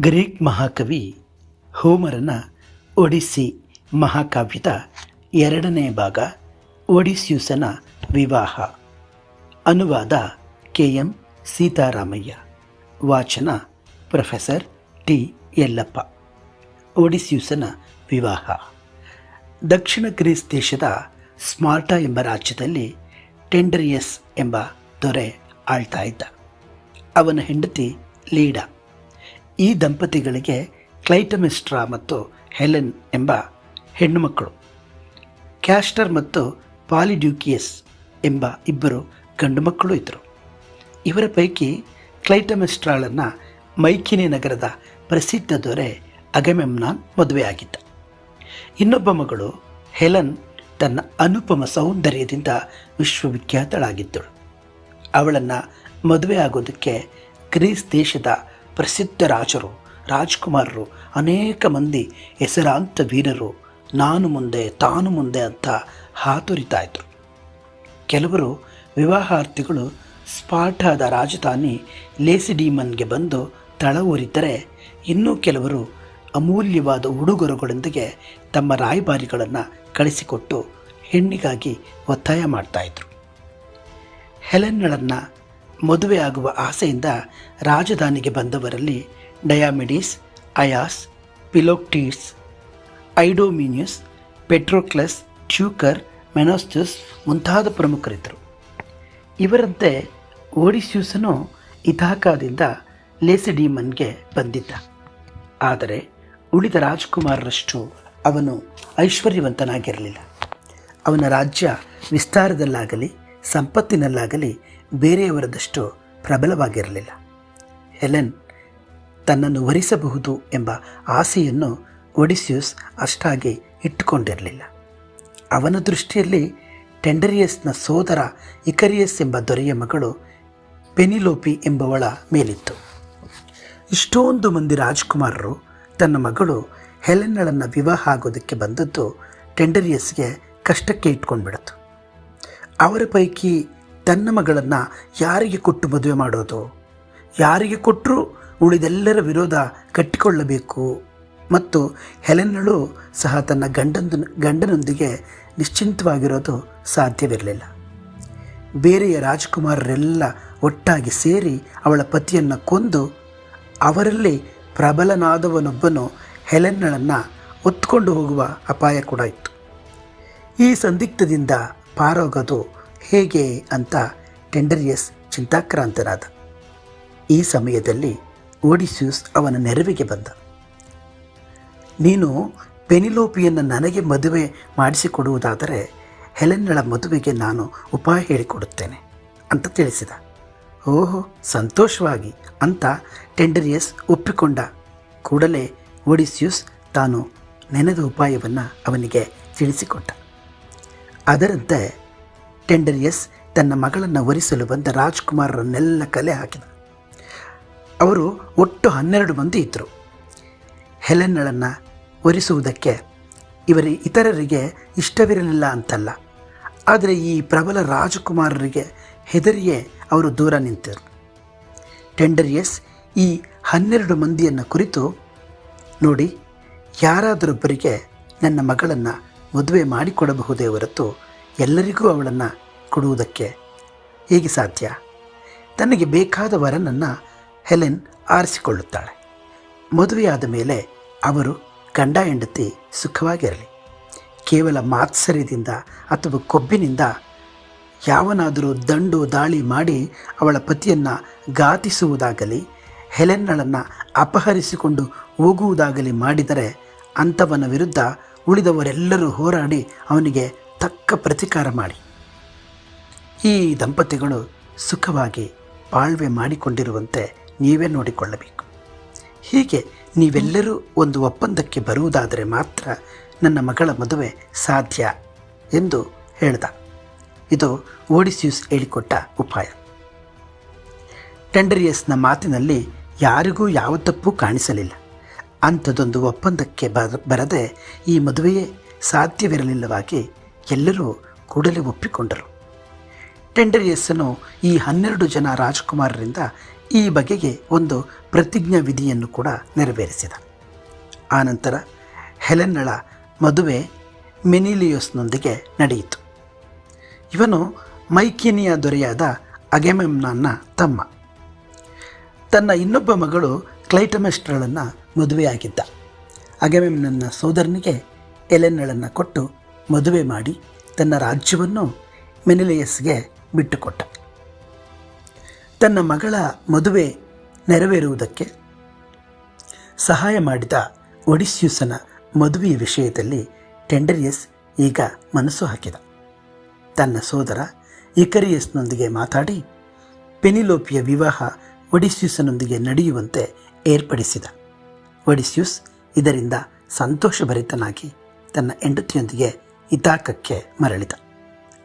Greek ಮಹಾಕವಿ ಹೋಮರನ ಒಡಿಸ್ಸಿ ಮಹಾಕಾವ್ಯದ ಎರಡನೇ ಭಾಗ ಒಡಿಸ್ಯೂಸನ ವಿವಾಹ. ಅನುವಾದ ಕೆ ಎಂ ಸೀತಾರಾಮಯ್ಯ. ವಾಚನ ಪ್ರೊಫೆಸರ್ ಟಿ ಯಲ್ಲಪ್ಪ. ಒಡಿಸ್ಯೂಸನ ವಿವಾಹ. ದಕ್ಷಿಣ ಗ್ರೀಸ್ ದೇಶದ ಸ್ಮಾರ್ಟಾ ಎಂಬ ರಾಜ್ಯದಲ್ಲಿ ಟೆಂಡರಿಯಸ್ ಎಂಬ ದೊರೆ ಆಳ್ತಾ ಇದ್ದ. ಅವನ ಹೆಂಡತಿ ಲೀಡಾ. ಈ ದಂಪತಿಗಳಿಗೆ ಕ್ಲೈಟಮಿಸ್ಟ್ರಾ ಮತ್ತು ಹೆಲೆನ್ ಎಂಬ ಹೆಣ್ಣುಮಕ್ಕಳು ಕ್ಯಾಸ್ಟರ್ ಮತ್ತು ಪಾಲಿಡ್ಯೂಕಿಯಸ್ ಎಂಬ ಇಬ್ಬರು ಗಂಡು ಮಕ್ಕಳು ಇದ್ದರು. ಇವರ ಪೈಕಿ ಕ್ಲೈಟಮಿಸ್ಟ್ರಾಳನ್ನು ಮೈಕಿನಿ ನಗರದ ಪ್ರಸಿದ್ಧ ದೊರೆ ಅಗಮೆಮ್ನಾನ್ ಮದುವೆಯಾಗಿದ್ದ. ಇನ್ನೊಬ್ಬ ಮಗಳು ಹೆಲನ್ ತನ್ನ ಅನುಪಮ ಸೌಂದರ್ಯದಿಂದ ವಿಶ್ವವಿಖ್ಯಾತಳಾಗಿದ್ದಳು. ಅವಳನ್ನು ಮದುವೆ ಆಗೋದಕ್ಕೆ ಗ್ರೀಸ್ ದೇಶದ ಪ್ರಸಿದ್ಧ ರಾಜರು, ರಾಜ್ಕುಮಾರರು, ಅನೇಕ ಮಂದಿ ಹೆಸರಾಂತ ವೀರರು, ನಾನು ಮುಂದೆ, ತಾನು ಮುಂದೆ ಅಂತ ಹಾತೊರಿತಾ ಕೆಲವರು ವಿವಾಹಾರ್ಥಿಗಳು ಸ್ಪಾರ್ಟಾದ ರಾಜಧಾನಿ ಲೇಸಿಡಿಮನ್ಗೆ ಬಂದು ತಳ ಊರಿದ್ದರೆ ಇನ್ನೂ ಕೆಲವರು ಅಮೂಲ್ಯವಾದ ಉಡುಗೊರೆಗಳೊಂದಿಗೆ ತಮ್ಮ ರಾಯಭಾರಿಗಳನ್ನು ಕಳಿಸಿಕೊಟ್ಟು ಹೆಣ್ಣಿಗಾಗಿ ಒತ್ತಾಯ ಮಾಡ್ತಾಯಿದ್ರು. ಹೆಲೆನ್ನಳನ್ನು ಮದುವೆಯಾಗುವ ಆಸೆಯಿಂದ ರಾಜಧಾನಿಗೆ ಬಂದವರಲ್ಲಿ ಡಯಾಮಿಡೀಸ್, ಅಯಾಸ್ ಪಿಲೋಕ್ಟೀಸ್ ಐಡೋಮಿನಿಯಸ್, ಪೆಟ್ರೋಕ್ಲಸ್ ಟ್ಯೂಕರ್ ಮೆನೋಸ್ಟಸ್ ಮುಂತಾದ ಪ್ರಮುಖರಿದ್ದರು. ಇವರಂತೆ ಓಡಿಸ್ಯೂಸನು ಇಥಾಕಾದಿಂದ ಲೇಸಿಡಿಮನ್ಗೆ ಬಂದಿದ್ದ. ಆದರೆ ಉಳಿದ ರಾಜ್ಕುಮಾರರಷ್ಟು ಅವನು ಐಶ್ವರ್ಯವಂತನಾಗಿರಲಿಲ್ಲ. ಅವನ ರಾಜ್ಯ ವಿಸ್ತಾರದಲ್ಲಾಗಲಿ ಸಂಪತ್ತಿನಲ್ಲಾಗಲಿ ಬೇರೆಯವರದಷ್ಟು ಪ್ರಬಲವಾಗಿರಲಿಲ್ಲ. ಹೆಲೆನ್ ತನ್ನನ್ನು ವರಿಸಬಹುದು ಎಂಬ ಆಸೆಯನ್ನು ಒಡಿಸ್ಯೂಸ್ ಅಷ್ಟಾಗಿ ಇಟ್ಟುಕೊಂಡಿರಲಿಲ್ಲ. ಅವನ ದೃಷ್ಟಿಯಲ್ಲಿ ಟೆಂಡರಿಯಸ್ನ ಸೋದರ ಇಕರಿಯಸ್ ಎಂಬ ದೊರೆಯ ಮಗಳು ಪೆನಿಲೋಪಿ ಎಂಬವಳ ಮೇಲಿತ್ತು. ಇಷ್ಟೊಂದು ಮಂದಿ ರಾಜ್ಕುಮಾರರು ತನ್ನ ಮಗಳು ಹೆಲೆನ್ಗಳನ್ನು ವಿವಾಹ ಆಗೋದಕ್ಕೆ ಬಂದದ್ದು ಟೆಂಡರಿಯಸ್ಗೆ ಕಷ್ಟಕ್ಕೆ ಇಟ್ಕೊಂಡ್ಬಿಡತ್ತು. ಅವರ ಪೈಕಿ ತನ್ನ ಮಗಳನ್ನು ಯಾರಿಗೆ ಕೊಟ್ಟು ಮದುವೆ ಮಾಡೋದು? ಯಾರಿಗೆ ಕೊಟ್ಟರೂ ಉಳಿದೆಲ್ಲರ ವಿರೋಧ ಕಟ್ಟಿಕೊಳ್ಳಬೇಕು. ಮತ್ತು ಹೆಲೆನ್ನಳು ಸಹ ತನ್ನ ಗಂಡನ ಗಂಡನೊಂದಿಗೆ ನಿಶ್ಚಿಂತವಾಗಿರೋದು ಸಾಧ್ಯವಿರಲಿಲ್ಲ. ಬೇರೆಯ ರಾಜಕುಮಾರರೆಲ್ಲ ಒಟ್ಟಾಗಿ ಸೇರಿ ಅವಳ ಪತಿಯನ್ನು ಕೊಂದು ಅವರಲ್ಲಿ ಪ್ರಬಲನಾದವನೊಬ್ಬನು ಹೆಲೆನ್ನಳನ್ನು ಒತ್ಕೊಂಡು ಹೋಗುವ ಅಪಾಯ ಕೂಡ ಇತ್ತು. ಈ ಸಂದಿಗ್ಧದಿಂದ ಪಾರೋಗೋದು ಹೇಗೆ ಅಂತ ಟೆಂಡರಿಯಸ್ ಚಿಂತಾಕ್ರಾಂತನಾದ. ಈ ಸಮಯದಲ್ಲಿ ಓಡಿಸ್ಯೂಸ್ ಅವನ ನೆರವಿಗೆ ಬಂದ. ನೀನು ಪೆನಿಲೋಪಿಯನ್ನು ನನಗೆ ಮದುವೆ ಮಾಡಿಸಿಕೊಡುವುದಾದರೆ ಹೆಲೆನ್ನಳ ಮದುವೆಗೆ ನಾನು ಉಪಾಯ ಹೇಳಿಕೊಡುತ್ತೇನೆ ಅಂತ ತಿಳಿಸಿದ. ಓಹೋ, ಸಂತೋಷವಾಗಿ ಅಂತ ಟೆಂಡರಿಯಸ್ ಒಪ್ಪಿಕೊಂಡ. ಕೂಡಲೇ ಓಡಿಸ್ಯೂಸ್ ತಾನು ನೆನೆದ ಉಪಾಯವನ್ನು ಅವನಿಗೆ ತಿಳಿಸಿಕೊಟ್ಟ. ಅದರಂತೆ ಟೆಂಡರಿಯಸ್ ತನ್ನ ಮಗಳನ್ನು ವರಿಸಲು ಬಂದ ರಾಜ್ಕುಮಾರರನ್ನೆಲ್ಲ ಕಲೆ ಹಾಕಿದ. ಅವರು ಒಟ್ಟು ಹನ್ನೆರಡು ಮಂದಿ ಇದ್ದರು ಹೆಲೆನ್ನಳನ್ನು ವರಿಸುವುದಕ್ಕೆ ಇವರ ಇತರರಿಗೆ ಇಷ್ಟವಿರಲಿಲ್ಲ ಅಂತಲ್ಲ. ಆದರೆ ಈ ಪ್ರಬಲ ರಾಜಕುಮಾರರಿಗೆ ಹೆದರಿಯೇ ಅವರು ದೂರ ನಿಂತರು. ಟೆಂಡರಿಯಸ್ ಈ ಹನ್ನೆರಡು ಮಂದಿಯನ್ನು ಕುರಿತು, ನೋಡಿ, ಯಾರಾದರೊಬ್ಬರಿಗೆ ನನ್ನ ಮಗಳನ್ನು ಮದುವೆ ಮಾಡಿಕೊಡಬಹುದೇ ಹೊರತು ಎಲ್ಲರಿಗೂ ಅವಳನ್ನು ಕೊಡುವುದಕ್ಕೆ ಹೇಗೆ ಸಾಧ್ಯ? ತನಗೆ ಬೇಕಾದ ವರನನ್ನು ಹೆಲೆನ್ ಆರಿಸಿಕೊಳ್ಳುತ್ತಾಳೆ. ಮದುವೆಯಾದ ಮೇಲೆ ಅವರು ಗಂಡ ಹೆಂಡತಿ ಸುಖವಾಗಿರಲಿ. ಕೇವಲ ಮಾತ್ಸರ್ಯದಿಂದ ಅಥವಾ ಕೊಬ್ಬಿನಿಂದ ಯಾವನಾದರೂ ದಂಡು ದಾಳಿ ಮಾಡಿ ಅವಳ ಪತಿಯನ್ನು ಘಾತಿಸುವುದಾಗಲಿ, ಹೆಲೆನ್ನಳನ್ನು ಅಪಹರಿಸಿಕೊಂಡು ಹೋಗುವುದಾಗಲಿ ಮಾಡಿದರೆ ಅಂಥವನ ವಿರುದ್ಧ ಉಳಿದವರೆಲ್ಲರೂ ಹೋರಾಡಿ ಅವನಿಗೆ ತಕ್ಕ ಪ್ರತಿಕಾರ ಮಾಡಿ. ಈ ದಂಪತಿಗಳು ಸುಖವಾಗಿ ಬಾಳ್ವೆ ಮಾಡಿಕೊಂಡಿರುವಂತೆ ನೀವೇ ನೋಡಿಕೊಳ್ಳಬೇಕು. ಹೀಗೆ ನೀವೆಲ್ಲರೂ ಒಂದು ಒಪ್ಪಂದಕ್ಕೆ ಬರುವುದಾದರೆ ಮಾತ್ರ ನನ್ನ ಮಗಳ ಮದುವೆ ಸಾಧ್ಯ ಎಂದು ಹೇಳಿದ. ಇದು ಓಡಿಸ್ಯೂಸ್ ಹೇಳಿಕೊಟ್ಟ ಉಪಾಯ. ಟೆಂಡರಿಯಸ್ನ ಮಾತಿನಲ್ಲಿ ಯಾರಿಗೂ ಯಾವ ತಪ್ಪು ಕಾಣಿಸಲಿಲ್ಲ. ಅಂಥದ್ದೊಂದು ಒಪ್ಪಂದಕ್ಕೆ ಬರ, ಬರದೆ ಈ ಮದುವೆಯೇ ಸಾಧ್ಯವಿರಲಿಲ್ಲವಾಗಿ ಎಲ್ಲರೂ ಕೂಡಲೇ ಒಪ್ಪಿಕೊಂಡರು. ಟೆಂಡರಿಯಸ್ಸನು ಈ ಹನ್ನೆರಡು ಜನ ರಾಜಕುಮಾರರಿಂದ ಈ ಬಗೆಗೆ ಒಂದು ಪ್ರತಿಜ್ಞಾ ವಿಧಿಯನ್ನು ಕೂಡ ನೆರವೇರಿಸಿದ. ಆನಂತರ ಹೆಲೆನ್ನಳ ಮದುವೆ ಮೆನಿಲಿಯೋಸ್ನೊಂದಿಗೆ ನಡೆಯಿತು. ಇವನು ಮೈಕಿನಿಯ ದೊರೆಯಾದ ಅಗೆಮೆಮ್ನನ್ನ ತಮ್ಮ. ತನ್ನ ಇನ್ನೊಬ್ಬ ಮಗಳು ಕ್ಲೈಟಮೆಸ್ಟ್ರಳನ್ನು ಮದುವೆಯಾಗಿದ್ದ ಅಗೆಮೆಮ್ನನ್ನ ಸೋದರನಿಗೆ ಎಲೆನ್ನಳನ್ನು ಕೊಟ್ಟು ಮದುವೆ ಮಾಡಿ ತನ್ನ ರಾಜ್ಯವನ್ನು ಮೆನಿಲಿಯಸ್ಗೆ ಬಿಟ್ಟುಕೊಟ್ಟ. ತನ್ನ ಮಗಳ ಮದುವೆ ನೆರವೇರುವುದಕ್ಕೆ ಸಹಾಯ ಮಾಡಿದ ಒಡಿಸ್ಯೂಸನ ಮದುವೆಯ ವಿಷಯದಲ್ಲಿ ಟೆಂಡರಿಯಸ್ ಈಗ ಮನಸ್ಸು ಹಾಕಿದ. ತನ್ನ ಸೋದರ ಇಕರಿಯಸ್ನೊಂದಿಗೆ ಮಾತಾಡಿ ಪೆನಿಲೋಪಿಯ ವಿವಾಹ ಒಡಿಸ್ಯೂಸನೊಂದಿಗೆ ನಡೆಯುವಂತೆ ಏರ್ಪಡಿಸಿದ. ಒಡಿಸ್ಯೂಸ್ ಇದರಿಂದ ಸಂತೋಷಭರಿತನಾಗಿ ತನ್ನ ಹೆಂಡತಿಯೊಂದಿಗೆ ಇತಾಕಕ್ಕೆ ಮರಳಿದ.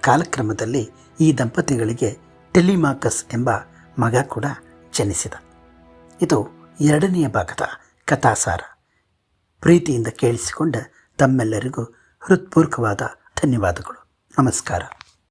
ಕಾಲಕ್ರಮದಲ್ಲಿ ಈ ದಂಪತಿಗಳಿಗೆ ಟೆಲಿಮಾಕಸ್ ಎಂಬ ಮಗ ಕೂಡ ಜನಿಸಿದ. ಇದು ಎರಡನೆಯ ಭಾಗದ ಕಥಾಸಾರ. ಪ್ರೀತಿಯಿಂದ ಕೇಳಿಸಿಕೊಂಡ ತಮ್ಮೆಲ್ಲರಿಗೂ ಹೃತ್ಪೂರ್ವಕವಾದ ಧನ್ಯವಾದಗಳು. ನಮಸ್ಕಾರ.